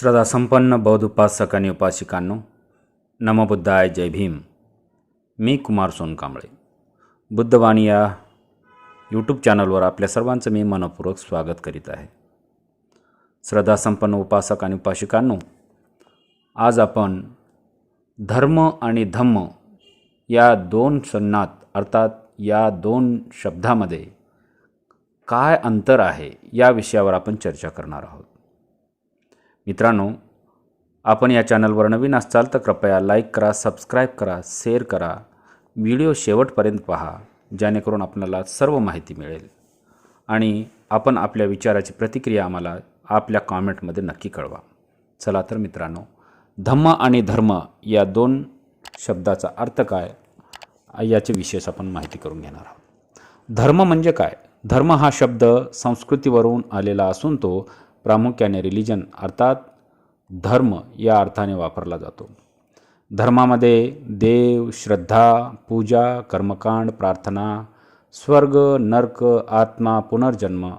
श्रद्धा संपन्न बौद्ध उपासक आणि उपासिकांनो नमबुद्धाय जय भीम. मी कुमार सोनकांबळे. बुद्धवाणी या यूट्यूब चॅनलवर आपल्या सर्वांचं मी मनपूर्वक स्वागत करीत आहे. श्रद्धा संपन्न उपासक आणि उपासिकांनो आज आपण धर्म आणि धम्म या दोन सन्नात अर्थात या दोन शब्दामध्ये काय अंतर आहे या विषयावर आपण चर्चा करणार आहोत. मित्रांनो आपण या चॅनलवर नवीन असाल तर कृपया लाईक करा सबस्क्राईब करा शेअर करा. व्हिडिओ शेवटपर्यंत पहा जेणेकरून आपल्याला सर्व माहिती मिळेल. आणि आपण आपल्या विचाराची प्रतिक्रिया आम्हाला आपल्या कॉमेंटमध्ये नक्की कळवा. चला तर मित्रांनो धम्म आणि धर्म या दोन शब्दाचा अर्थ काय? याचे विशेष आपण माहिती करून घेणार आहोत. धर्म म्हणजे काय? धर्म हा शब्द संस्कृतीवरून आलेला असून तो प्रामुख्याने रिलिजन अर्थात धर्म या अर्थाने वापरला जातो. धर्मामध्ये देव श्रद्धा पूजा कर्मकांड प्रार्थना स्वर्ग नर्क आत्मा पुनर्जन्म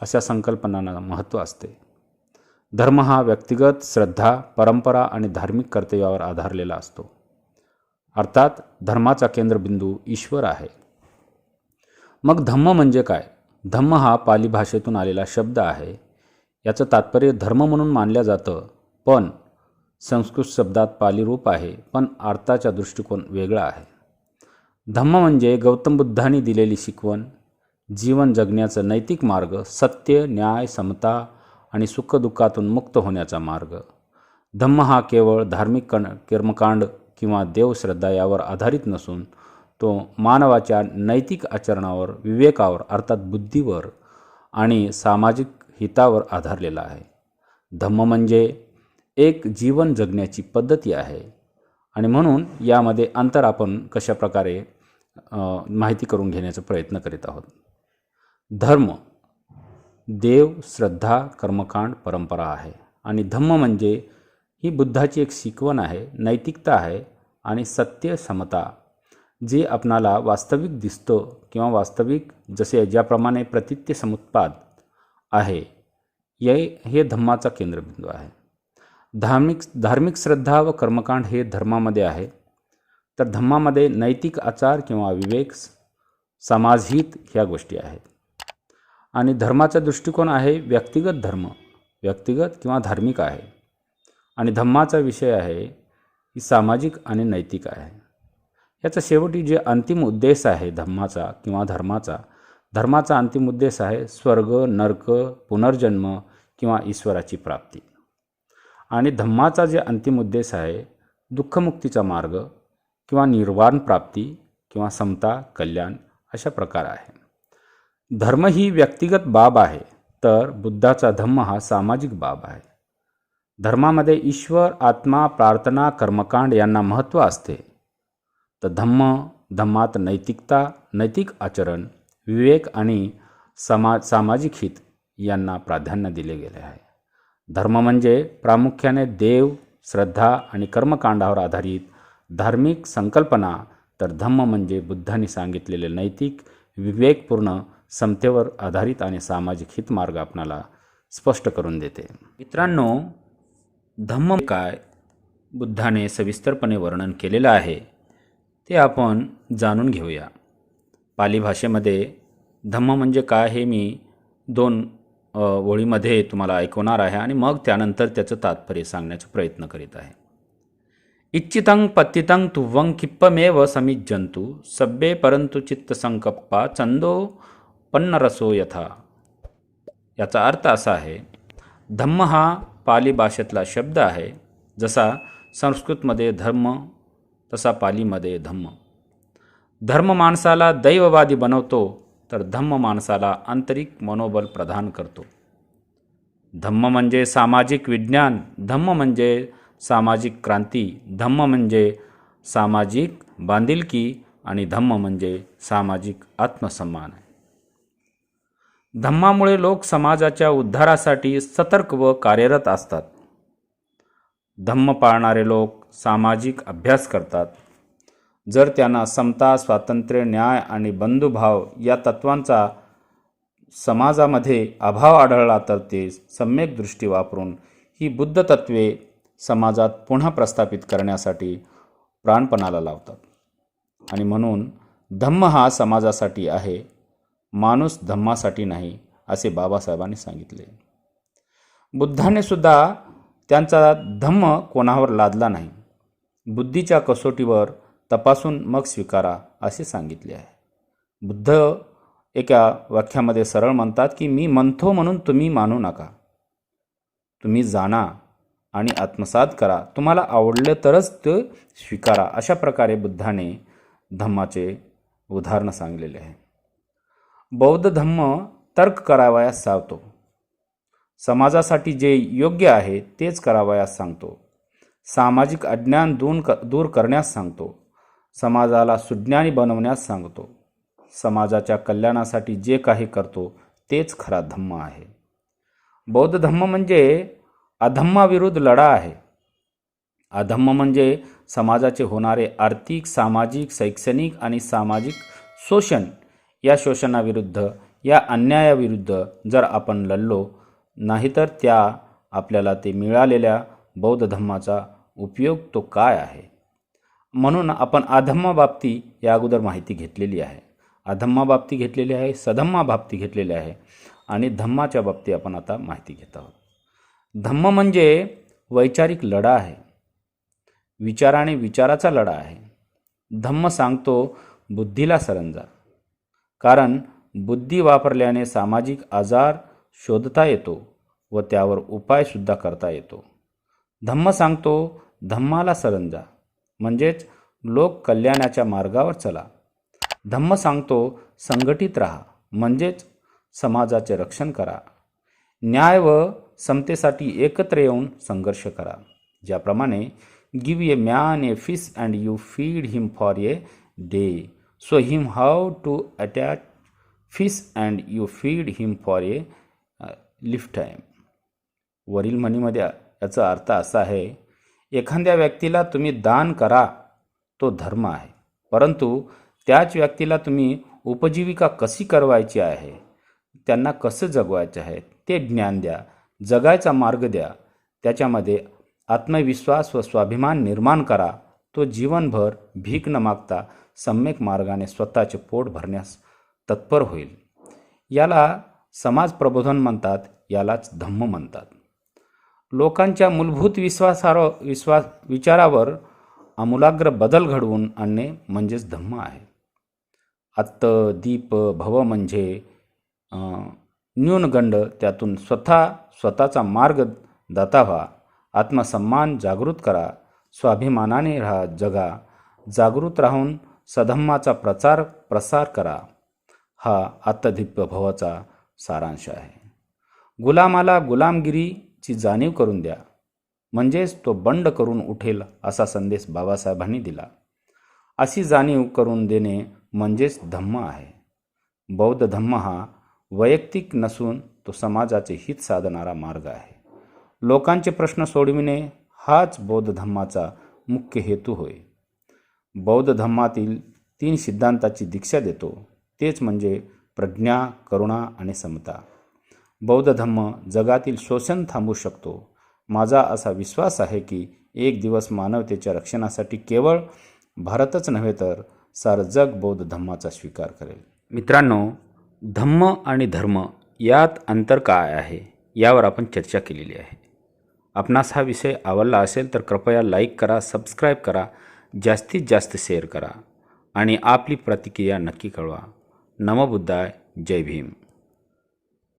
अशा संकल्पनांना महत्त्व असते. धर्म हा व्यक्तिगत श्रद्धा परंपरा आणि धार्मिक कर्तव्यावर आधारलेला असतो. अर्थात धर्माचा केंद्रबिंदू ईश्वर आहे. मग धम्म म्हणजे काय? धम्म हा पाली भाषेतून आलेला शब्द आहे. याचं तात्पर्य धर्म म्हणून मानलं जातं. पण संस्कृत शब्दात पाली रूप आहे पण अर्थाचा दृष्टिकोन वेगळा आहे. धम्म म्हणजे गौतम बुद्धांनी दिलेली शिकवण जीवन जगण्याचा नैतिक मार्ग सत्य न्याय समता आणि सुखदुःखातून मुक्त होण्याचा मार्ग. धम्म हा केवळ धार्मिक कण कर्मकांड किंवा देवश्रद्धा यावर आधारित नसून तो मानवाच्या नैतिक आचरणावर विवेकावर अर्थात बुद्धीवर आणि सामाजिक हितावर आधारलेला आहे. धम्म म्हणजे एक जीवन जगण्याची पद्धती आहे. आणि म्हणून यामध्ये अंतर आपण कशा प्रकारे माहिती करून घेण्याचा प्रयत्न करीत आहोत. धर्म देव श्रद्धा कर्मकांड परंपरा आहे. आणि धम्म म्हणजे ही बुद्धाची एक शिकवण आहे नैतिकता आहे आणि सत्य समता जे आपणाला वास्तविक दिसतं किंवा वास्तविक जसे ज्याप्रमाणे प्रतित्य समुत्पाद आहे ये हे धम्माचा केंद्रबिंदू आहे. धार्मिक धार्मिक श्रद्धा व कर्मकांड हे धर्मामध्ये आहे. तर धम्मामध्ये नैतिक आचार किंवा विवेक समाजहित ह्या गोष्टी आहेत. आणि धर्माचा दृष्टिकोन आहे व्यक्तिगत धर्म व्यक्तिगत किंवा धार्मिक आहे. आणि धम्माचा विषय आहे की सामाजिक आणि नैतिक आहे. याचा शेवटी जे अंतिम उद्देश आहे धम्माचा किंवा धर्माचा धर्माचा अंतिम उद्देश आहे स्वर्ग नर्क पुनर्जन्म किंवा ईश्वराची प्राप्ती. आणि धम्माचा जे अंतिम उद्देश आहे दुःखमुक्तीचा मार्ग किंवा निर्वाण प्राप्ती किंवा समता कल्याण अशा प्रकार आहे. धर्म ही व्यक्तिगत बाब आहे तर बुद्धाचा धम्म हा सामाजिक बाब आहे. धर्मामध्ये ईश्वर आत्मा प्रार्थना कर्मकांड यांना महत्त्व असते. तर धम्म धम्मात नैतिकता नैतिक आचरण विवेक आणि समा सामाजिक हित यांना प्राधान्य दिले गेले आहे. धर्म म्हणजे प्रामुख्याने देव श्रद्धा आणि कर्मकांडावर आधारित धार्मिक संकल्पना तर धम्म म्हणजे बुद्धांनी सांगितलेले नैतिक विवेकपूर्ण समतेवर आधारित आणि सामाजिक हितमार्ग आपणाला स्पष्ट करून देते. मित्रांनो धम्म म्हणजे काय? बुद्धाने सविस्तरपणे वर्णन केलेलं आहे. ते आपण जाणून घेऊया. पाली भाषेमध्ये धम्म म्हणजे काय हे मी दोन ओळीमध्ये तुम्हाला ऐकवणार आहे आणि मग त्यानंतर त्याचं तात्पर्य सांगण्याचा प्रयत्न करीत आहे. इच्छितं पतितं तुव्वंग किप्पमेव समिज्जंतु सब्बे परंतु चित्तसंकप्पा चंदो पन्नरसो यथा. याचा अर्थ असा आहे धम्म हा पाली भाषेतला शब्द आहे जसा संस्कृतमध्ये धर्म तसा पालीमध्ये धम्म. धर्म माणसाला दैववादी बनवतो तर धम्म माणसाला आंतरिक मनोबल प्रदान करतो. धम्म म्हणजे सामाजिक विज्ञान धम्म म्हणजे सामाजिक क्रांती धम्म म्हणजे सामाजिक बांधिलकी आणि धम्म म्हणजे सामाजिक आत्मसन्मान. आहे धम्मामुळे लोक समाजाच्या उद्धारासाठी सतर्क व कार्यरत असतात. धम्म पाळणारे लोक सामाजिक अभ्यास करतात. जर त्यांना समता स्वातंत्र्य न्याय आणि बंधुभाव या तत्वांचा समाजामध्ये अभाव आढळला तर ते सम्यक दृष्टी वापरून ही बुद्ध तत्त्वे समाजात पुन्हा प्रस्थापित करण्यासाठी प्राणपणाला लावतात. आणि म्हणून धम्म हा समाजासाठी आहे माणूस धम्मासाठी नाही असे बाबासाहेबांनी सांगितले. बुद्धाने सुद्धा त्यांचा धम्म कोणावर लादला नाही. बुद्धीच्या कसोटीवर तपासून मग स्वीकारा असे सांगितले आहे. बुद्ध एका वाक्यामध्ये सरळ म्हणतात की मी म्हणतो म्हणून तुम्ही मानू नका. तुम्ही जाणा आणि आत्मसात करा. तुम्हाला आवडलं तरच ते स्वीकारा. अशा प्रकारे बुद्धाने धम्माचे उदाहरणं सांगलेले आहे. बौद्ध धम्म तर्क करावयास सावतो समाजासाठी जे योग्य आहे तेच करावयास सांगतो. सामाजिक अज्ञान दूर क दूर करण्यास सांगतो. समाजाला सुज्ञानी बनवण्यास सांगतो. समाजाच्या कल्याणासाठी जे काही करतो तेच खरा धम्म आहे. बौद्ध धम्म म्हणजे अधम्माविरुद्ध लढा आहे. अधम्म म्हणजे समाजाचे होणारे आर्थिक सामाजिक शैक्षणिक आणि सामाजिक शोषण. या शोषणाविरुद्ध या अन्यायाविरुद्ध जर आपण लढलो नाहीतर त्या आपल्याला ते मिळालेल्या बौद्ध धम्माचा उपयोग तो काय आहे? म्हणून आपण अधम्माबाबती या अगोदर माहिती घेतलेली आहे. अधम्माबाबती घेतलेली आहे सधम्माबाबती घेतलेली आहे आणि धम्माच्या बाबतीत आपण आता माहिती घेत आहोत. धम्म म्हणजे वैचारिक लढा आहे. विचाराने विचाराचा लढा आहे. धम्म सांगतो बुद्धीला सरंजा. कारण बुद्धी वापरल्याने सामाजिक आजार शोधता येतो व त्यावर उपायसुद्धा करता येतो. धम्म सांगतो धम्माला सरंजा. म्हणजेच लोक कल्याणाच्या मार्गावर चला. धम्म सांगतो संघटित राहा म्हणजेच समाजाचे रक्षण करा. न्याय व समतेसाठी एकत्र येऊन संघर्ष करा. ज्याप्रमाणे give a man a fish and you feed him for a day so him have to attach fish and you feed him for a lifetime वरील म्हणीमध्ये याचा अर्थ असा आहे एखाद्या व्यक्तीला तुम्ही दान करा तो धर्म आहे. परंतु त्याच व्यक्तीला तुम्ही उपजीविका कशी करवायची आहे त्यांना कसं जगवायचं आहे ते ज्ञान द्या जगायचा मार्ग द्या. त्याच्यामध्ये आत्मविश्वास व स्वाभिमान निर्माण करा. तो जीवनभर भीक न मागता सम्यक मार्गाने स्वतःचे पोट भरण्यास तत्पर होईल. याला समाज प्रबोधन म्हणतात यालाच धम्म म्हणतात. लोकांच्या मूलभूत विश्वासार विश्वास विचारावर आमूलाग्र बदल घडवून आणणे म्हणजेच धम्म आहे. आत्त दीप भव म्हणजे न्यूनगंड त्यातून स्वतः स्वतःचा मार्ग दाता व्हा आत्मसन्मान जागृत करा स्वाभिमानाने राहा जगा जागृत राहून सधम्माचा प्रचार प्रसार करा. हा आत्तदीप भवाचा सारांश आहे. गुलामाला गुलामगिरी ची जाणीव करून द्या. म्हणजेच तो बंड करून उठेल असा संदेश बाबासाहेबांनी दिला. अशी जाणीव करून देणे म्हणजेच धम्म आहे. बौद्ध धम्म हा वैयक्तिक नसून तो समाजाचे हित साधणारा मार्ग आहे. लोकांचे प्रश्न सोडविणे हाच बौद्ध धम्माचा मुख्य हेतू होय. बौद्ध धम्मातील तीन सिद्धांताची दीक्षा देतो. तेच म्हणजे प्रज्ञा करुणा आणि समता. बौद्ध धम्म जगातील शोषण थांबू शकतो. माझा असा विश्वास आहे की एक दिवस मानवतेच्या रक्षणासाठी केवळ भारतच नव्हे तर सारं जग बौद्ध धम्माचा स्वीकार करेल. मित्रांनो धम्म आणि धर्म यात अंतर काय आहे यावर आपण चर्चा केलेली आहे. आपणास हा विषय आवडला असेल तर कृपया लाईक करा सबस्क्राईब करा जास्तीत जास्त शेअर करा आणि आपली प्रतिक्रिया नक्की कळवा. नमबुद्धाय जय भीम.